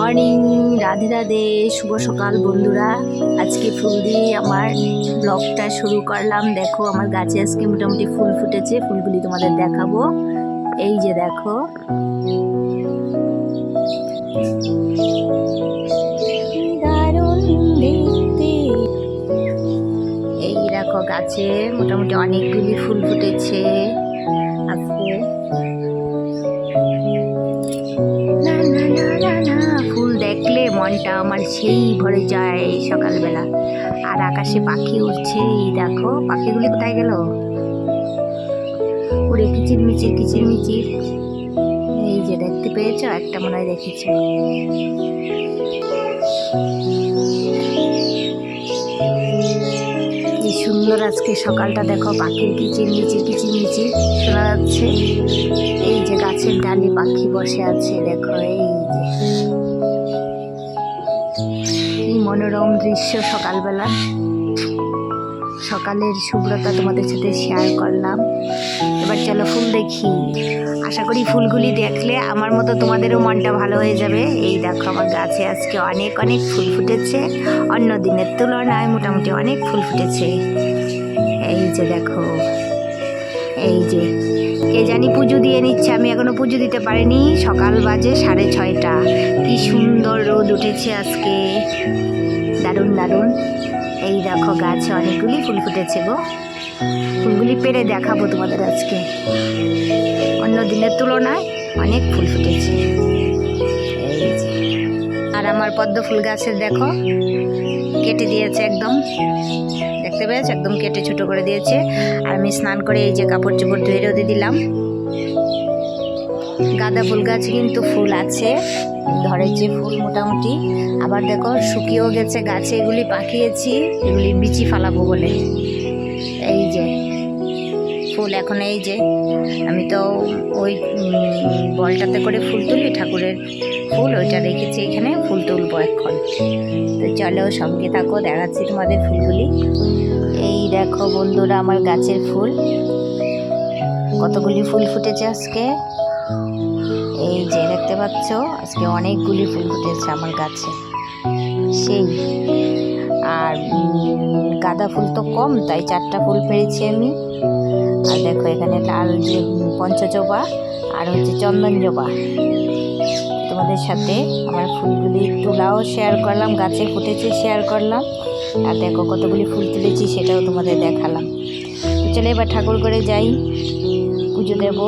Morning, Radhe Radhe, শুভ সকাল বন্ধুরা। আজকে ফুল দিয়ে আমার ব্লগটা শুরু করলাম। দেখো, আমার গাছে আজকে মোটামুটি ফুল ফুটেছে, ফুলগুলি তোমাদের দেখাবো। এই যে দেখো। এই দেখো গাছে মোটামুটি অনেকগুলি ফুল ফুটেছে। আজকে মনটা আমার সেই ভরে যায় সকালবেলা। আর আকাশে পাখি উঠছে এই দেখো, পাখিগুলি কোথায় গেল? উড়ে কিচির মিচির কিচির মিচির এই যে দেখতে পেয়েছ, একটা মনে হয় দেখেছ। সুন্দর আজকে সকালটা, দেখো, পাখির কিচির মিচির কিচির মিচির শোনা যাচ্ছে। এই যে গাছের ডালে পাখি বসে আছে, দেখো, এই যে। মনোরম দৃশ্য সকালবেলা। সকালের শুভ্রতা তোমাদের সাথে শেয়ার করলাম। এবার চলো ফুল দেখি। আশা করি ফুলগুলি দেখলে আমার মতো তোমাদেরও মনটা ভালো হয়ে যাবে। এই দেখো আমার গাছে আজকে অনেক অনেক ফুল ফুটেছে। অন্য দিনের তুলনায় মোটামুটি অনেক ফুল ফুটেছে। এই যে দেখো, এই যে কে জানি পুজো দিয়ে নিচ্ছে। আমি এখনও পুজো দিতে পারিনি। সকাল বাজে সাড়ে ছয়টা। কি সুন্দর রোদ উঠেছে আজকে। দারুণ দারুণ। এই দেখো গাছে অনেকগুলি ফুল ফুটেছে গো। ফুলগুলি পেরে দেখাবো তোমাদের আজকে। অন্য দিনের তুলনায় অনেক ফুল ফুটেছে। আর আমার পদ্ম ফুল গাছের দেখো, কেটে দিয়েছে একদম। দেখতে পেয়েছ? একদম কেটে ছোটো করে দিয়েছে। আর আমি স্নান করে এই যে কাপড় চোপড় ধুয়ে রোদে দিলাম। গাঁদা ফুল গাছে কিন্তু ফুল আছে। ধরেছে ফুল মোটামুটি। আবার দেখো, শুকিয়েও গেছে গাছে, এগুলি পাকিয়েছি। এগুলি বিচি ফালাবো বলে। এই যে ফুল এখন এই যে, আমি তো ওই বলটাতে করে ফুল তুলি, ঠাকুরের ফুল ওইটা রেখেছি এখানে, ফুল তুলবো এখন। তো চলো সঙ্গে থাকো, দেখাচ্ছি তোমাদের ফুলগুলি। এই দেখো বন্ধুরা আমার গাছের ফুল। কতগুলি ফুল ফুটেছে আজকে? এই যে দেখতে পাচ্ছ, আজকে অনেকগুলি ফুল ফুটেছে আমার গাছে। সেই, আর গাঁদা ফুল তো কম, তাই চারটা ফুল পেরেছি আমি। আর দেখো এখানে লাল যে পঞ্চজবা আর হচ্ছে চন্দন জবা তোমাদের সাথে আমার ফুলগুলি তোলাও শেয়ার করলাম, গাছে ফুটেছে শেয়ার করলাম। আর দেখো কতগুলি ফুল তুলেছি সেটাও তোমাদের দেখালাম। চলে এবার ঠাকুর করে যাই, পুজো দেবো।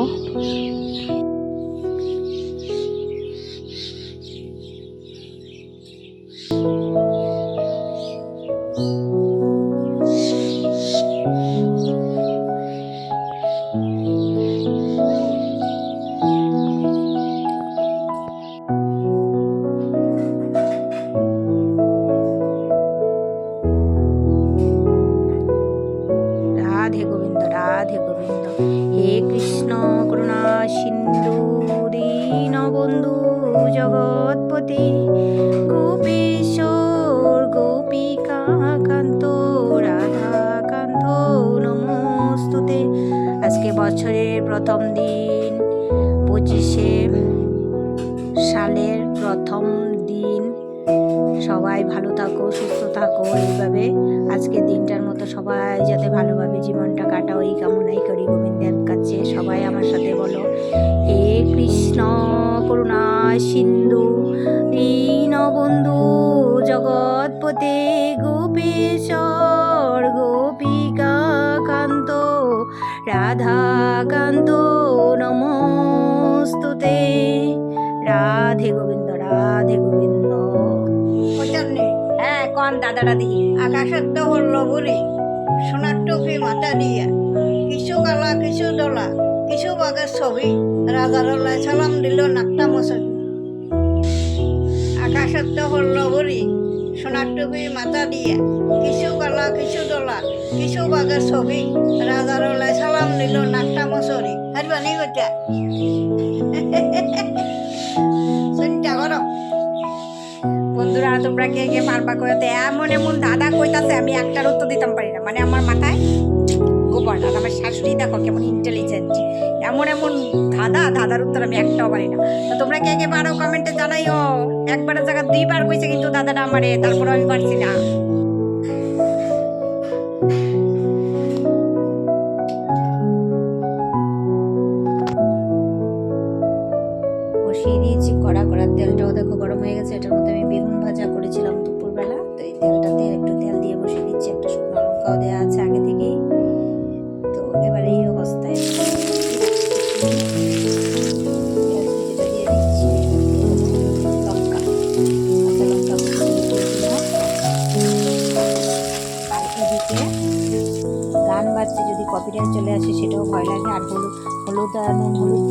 প্রথম দিন, পঁচিশে সালের প্রথম দিন। সবাই ভালো থাকো, সুস্থ থাকো এইভাবে। আজকে দিনটার মতো সবাই যাতে ভালোভাবে জীবনটা কাটাও, এই কামনাই করি গোবিন্দের কাছে। সবাই আমার সাথে বলো, হে কৃষ্ণ করুণা সিন্ধু দীন বন্ধু জগৎপতে গোপেশ্বর রাধা কান্ত নমস্তুতে রাধে গোবিন্দ রাধে গোবিন্দ হ্যাঁ কন দাদারা দিই আকাশের তো হল বুড়ি, সোনার টুপি মাথা দিয়া, কিছু গালা, কিছু দলা, কিছু বাগের ছবি, রাজার সালাম দিল নাকটা মশাই আকাশের তো হল বুড়ি সোনার টুপি মাথা দিয়ে কিছু গলা কিছু দোলা কিছু বাঘের ছবি রাজার ওলাই সালাম নিল নাকটা মশরি হারবানি গোটা চিন্তা করো বন্ধুরা, তোমরা কে কে পারবা কইতে? এমন এমন দাদা কইতাছে, আমি একটার উত্তর দিতাম পারি না মানে আমার মাথায় আমার শাশুড়ি দেখো কেমন ইন্টেলিজেন্ট এমন এমন ধাঁধা, ধাঁধার উত্তর আমি একটাও পারি না। তো তোমরা কে কে পারো কমেন্টে জানাইও। একবারের জায়গা দুইবার কইছে কিন্তু দাদাটা আমারে, তারপর আমি পারছি না। বসিয়ে দিয়েছি, কড়া, কড়ার তেলটাও দেখো গরম হয়ে গেছে, এটার মধ্যে আমি বেগুন ভাজা করেছিলাম। গান বাজছে যদি কপিরাইট চলে আসে সেটাও ভয় লাগে আর হলুদ হলুদ আর নুন হলুদ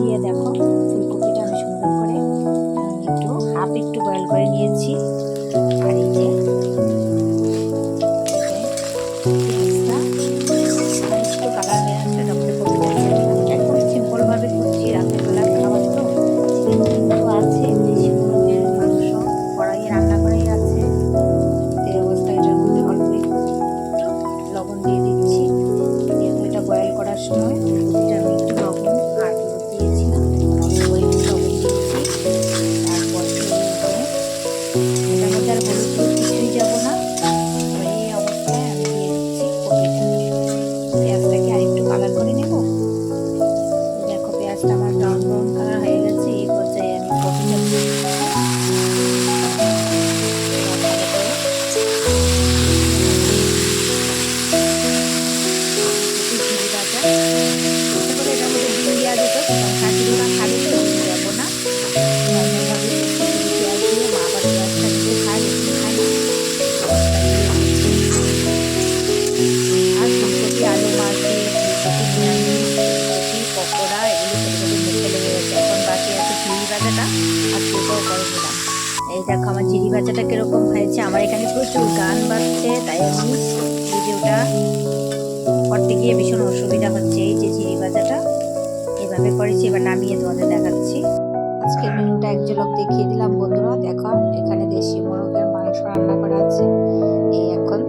ঝিরি কীরকম হয়েছে? আমার এখানে প্রচুর গান বাজছে, তাই আমি ভিডিওটা করতে গিয়ে ভীষণ অসুবিধা হচ্ছে এই যে চিড়ি ভাজাটা এভাবে করেছি, এবার নামিয়ে তোমাদের দেখাচ্ছি। আজকে মেনুটা এক ঝলক দেখিয়ে দিলাম বন্ধুরা। দেখো, এখানে দেশি মোরগের মাংস রান্না করা আছে। এই এখন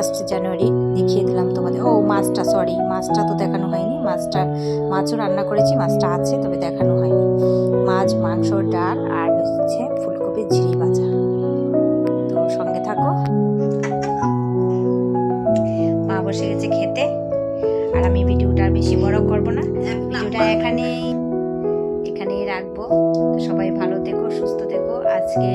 ফার্স্ট জানুয়ারি দেখিয়ে দিলাম তোমাদের। ও, মাছটা সরি মাছটা তো দেখানো হয়নি। মাছটা, মাছও রান্না করেছি, মাছটা আছে, তবে দেখানো হয়নি। মাছ, মাংস, ডাল আর হচ্ছে ফুলকপির ঝিরি ভাজা। তো সঙ্গে থাকো। মা বসে গেছে খেতে, আর আমি ভিডিওটা আর বেশি বড় করব না। ভিডিওটা এখানেই এখানেই রাখব। সবাই ভালো থেকো, সুস্থ থেকো। আজকে